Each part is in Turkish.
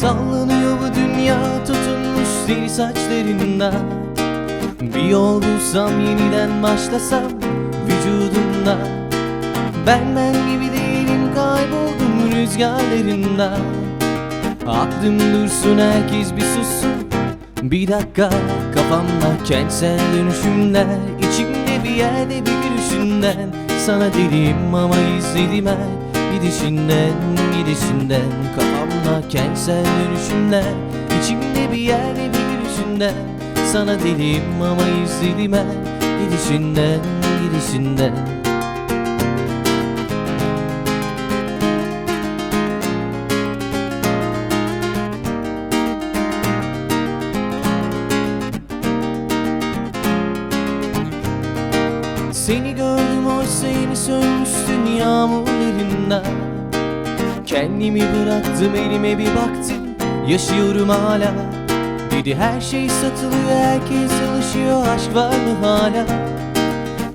Sallanıyor bu dünya tutunmuş deli saçlarında. Bir yol bulsam yeniden başlasam vücudumda. Ben ben gibi değilim kayboldum rüzgarlarında. Aklım dursun herkes bir sussun. Bir dakika kafamda kentsel dönüşümler içimde bir yerde bir gülüşünden Sana deliyim ama izledim her gidişinden gidişinden Kafamda kentsel dönüşümler içimde bir yerde bir gülüşünden Sana deliyim ama izledim her gidişinden gidişinden Seni gördüm oysa yeni sönmüştün yağmurlarında Kendimi bıraktım elime bir baktım Yaşıyorum hala. Dedi her şey satılıyor herkes alışıyor Aşk var mı hala?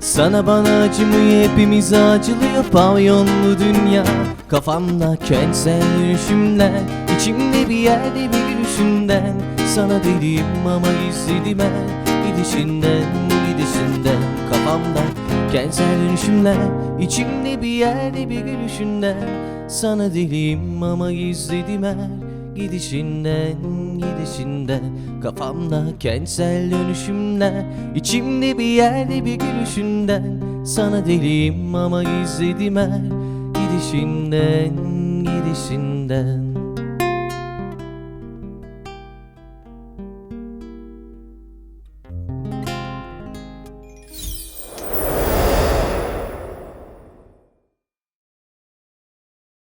Sana bana acımıyor hepimiz acılıyor Pavyonlu dünya? Kafamda kentsel dönüşümler İçimde bir yerde bir gülüşünden Sana deliyim ama izledim her Gidişinden gidişinden. Kafamda kentsel dönüşümler İçimde bir yerde bir gülüşünden Sana deliyim ama izledim her Gidişinden gidişinden. Kafamda kentsel dönüşümler İçimde bir yerde bir gülüşünden. Sana deliyim ama izledim her Gidişinden gidişinden